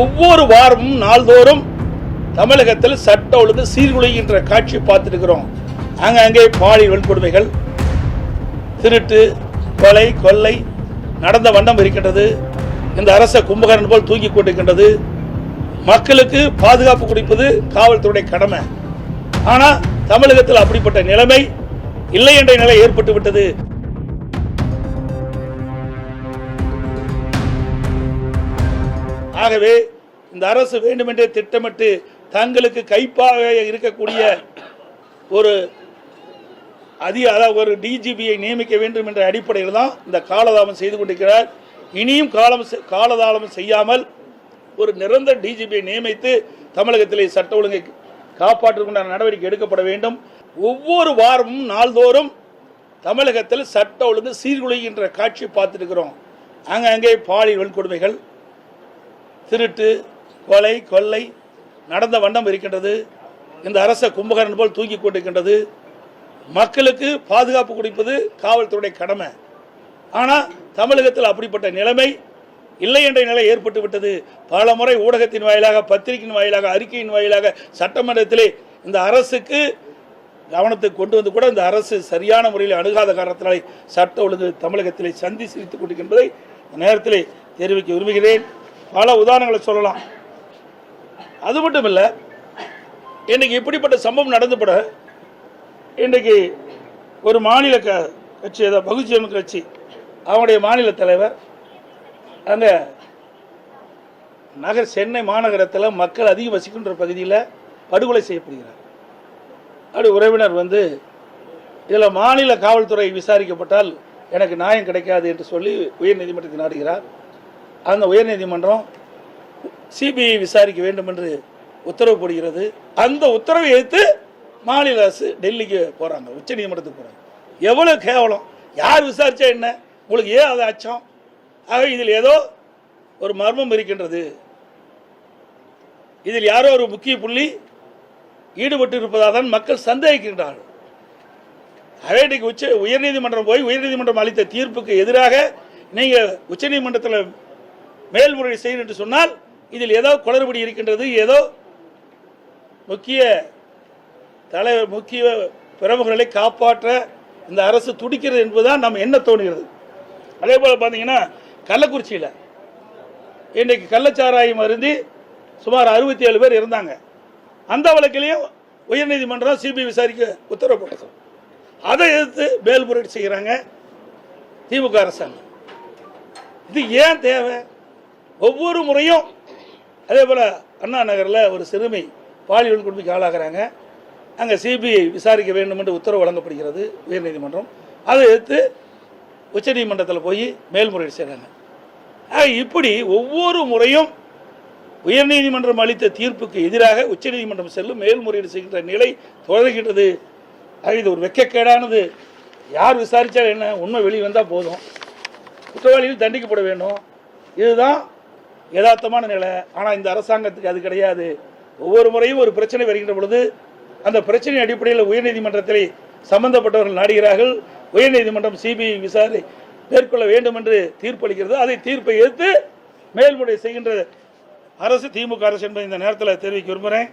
ஒவ்வொரு வாரமும் நாள்தோறும் தமிழகத்தில் சட்ட ஒழுங்கு சீர்குலைகின்ற காட்சி பார்த்துருக்கிறோம். அங்கங்கே பாலியல் வன்கொடுமைகள் திருட்டு கொலை கொள்ளை நடந்த வண்ணம் இருக்கின்றது. இந்த அரச கும்பகரன் போல் தூங்கி கொண்டிருக்கின்றது. மக்களுக்கு பாதுகாப்பு கொடுப்பது காவல்துறையுடைய கடமை. ஆனால் தமிழகத்தில் அப்படிப்பட்ட நிலைமை இல்லை என்ற நிலை ஏற்பட்டு விட்டது ஆகவே இந்த அரசு வேண்டுமென்றே திட்டமிட்டு தங்களுக்கு கைப்பாக இருக்கக்கூடிய ஒரு அதிக அதாவது ஒரு டிஜிபியை நியமிக்க வேண்டும் என்ற அடிப்படையில் தான் இந்த காலதாமம் செய்து கொண்டிருக்கிறார். இனியும் காலம் செ- செய்யாமல் ஒரு நிரந்தர டிஜிபியை நியமித்து தமிழகத்திலே சட்ட ஒழுங்கை காப்பாற்றுகின்ற நடவடிக்கை எடுக்கப்பட வேண்டும். ஒவ்வொரு வாரமும் நாள்தோறும் தமிழகத்தில் சட்ட ஒழுங்கு சீர்குலைகின்ற காட்சி பார்த்துருக்கிறோம். அங்கங்கே பாலியல் வன்கொடுமைகள் திருட்டு கொலை கொள்ளை நடந்த வண்ணம் இருக்கின்றது. இந்த அரச கும்பகரன் போல் தூங்கி கொண்டிருக்கின்றது. மக்களுக்கு பாதுகாப்பு கொடுப்பது காவல்துறையுடைய கடமை. ஆனால் தமிழகத்தில் அப்படிப்பட்ட நிலைமை இல்லை என்ற நிலை ஏற்பட்டு விட்டது. பல முறை ஊடகத்தின் வாயிலாக பத்திரிகையின் வாயிலாக அறிக்கையின் வாயிலாக சட்டமன்றத்திலே இந்த அரசுக்கு கவனத்துக்கு கொண்டு வந்து கூட இந்த அரசு சரியான முறையில் அணுகாத காரணத்தினாலே சட்ட ஒழுங்கு தமிழகத்திலே சந்தி சிரித்துக் கொண்டிருக்கின்றதை நேரத்திலே தெரிவிக்க விரும்புகிறேன். பல உதாரணங்களை சொல்லலாம். அது மட்டும் இல்லை இன்றைக்கி இப்படிப்பட்ட சம்பவம் நடந்துபட இன்றைக்கு ஒரு மாநில க கட்சி ஏதோ பகுஜன் கட்சி அவனுடைய மாநில தலைவர் அங்கே நகர் சென்னை மாநகரத்தில் மக்கள் அதிகம் வசிக்கின்ற பகுதியில் படுகொலை செய்யப்படுகிறார். அப்படி உறவினர் வந்து இதில் மாநில காவல்துறை விசாரிக்கப்பட்டால் எனக்கு நியாயம் கிடைக்காது என்று சொல்லி உயர்நீதிமன்றத்தை நாடுகிறார். அந்த உயர்நீதிமன்றம் சிபிஐ விசாரிக்க வேண்டும் என்று உத்தரவு போடுகிறது. அந்த உத்தரவை எதிர்த்து மாநில அரசு டெல்லிக்கு போகிறாங்க உச்சநீதிமன்றத்துக்கு போகிறாங்க எவ்வளோ கேவலம். யார் விசாரித்தா என்ன? உங்களுக்கு ஏன் அது அச்சம்? ஆக இதில் ஏதோ ஒரு மர்மம் இருக்கின்றது. இதில் யாரோ ஒரு முக்கிய புள்ளி ஈடுபட்டு இருப்பதாக தான் மக்கள் சந்தேகிக்கின்றார்கள். அவைக்கு உச்ச உயர்நீதிமன்றம் போய் உயர்நீதிமன்றம் அளித்த தீர்ப்புக்கு எதிராக நீங்கள் உச்சநீதிமன்றத்தில் மேல்முறையீடு செய்யும் என்று சொன்னால் இதில் ஏதோ குளறுபடி இருக்கின்றது. ஏதோ முக்கிய தலைவர் முக்கிய பிரமுகர்களை காப்பாற்ற இந்த அரசு துடிக்கிறது என்பதுதான் நம்ம என்ன தோணுகிறது அதே போல் பார்த்தீங்கன்னா கள்ளக்குறிச்சியில் இன்றைக்கு கள்ளச்சாராயம் அருந்தி சுமார் அறுபத்தி ஏழு பேர் இருந்தாங்க. அந்த வழக்கிலையும் உயர்நீதிமன்றம் சிபிஐ விசாரிக்க உத்தரவு போட்டது அதை எதிர்த்து மேல்முறையீடு செய்கிறாங்க திமுக அரசாங்கம். இது ஏன் தேவை? ஒவ்வொரு முறையும் அதே போல் அண்ணா நகரில் ஒரு சிறுமி பாலியல் குடும்பிக்கு ஆளாகிறாங்க. அங்கே சிபிஐ விசாரிக்க வேண்டும் என்று உத்தரவு வழங்கப்படுகிறது உயர்நீதிமன்றம். அதை எதிர்த்து உச்சநீதிமன்றத்தில் போய் மேல்முறையீடு செய்கிறாங்க ஆக இப்படி ஒவ்வொரு முறையும் உயர்நீதிமன்றம் அளித்த தீர்ப்புக்கு எதிராக உச்சநீதிமன்றம் செல்லும் மேல்முறையீடு செய்கின்ற நிலை தொடர்கின்றது. ஆக இது ஒரு வெக்கக்கேடானது. யார் விசாரித்தால் என்ன? உண்மை வெளியே வந்தால் போதும். குற்றவாளிகள் தண்டிக்கப்பட வேண்டும். இதுதான் யதார்த்தமான நிலை. ஆனால் இந்த அரசாங்கத்துக்கு அது கிடையாது. ஒவ்வொரு முறையும் ஒரு பிரச்சனை வருகின்ற பொழுது அந்த பிரச்சனை அடிப்படையில் உயர்நீதிமன்றத்தில் சம்பந்தப்பட்டவர்கள் நாடுகிறார்கள். உயர்நீதிமன்றம் சிபிஐ விசாரணை மேற்கொள்ள வேண்டும் என்று தீர்ப்பளிக்கிறது. அதை தீர்ப்பை எதிர்த்து மேல்முறை செய்கின்ற அரசு திமுக அரசு என்பதை இந்த நேரத்தில் தெரிவிக்க விரும்புகிறேன்.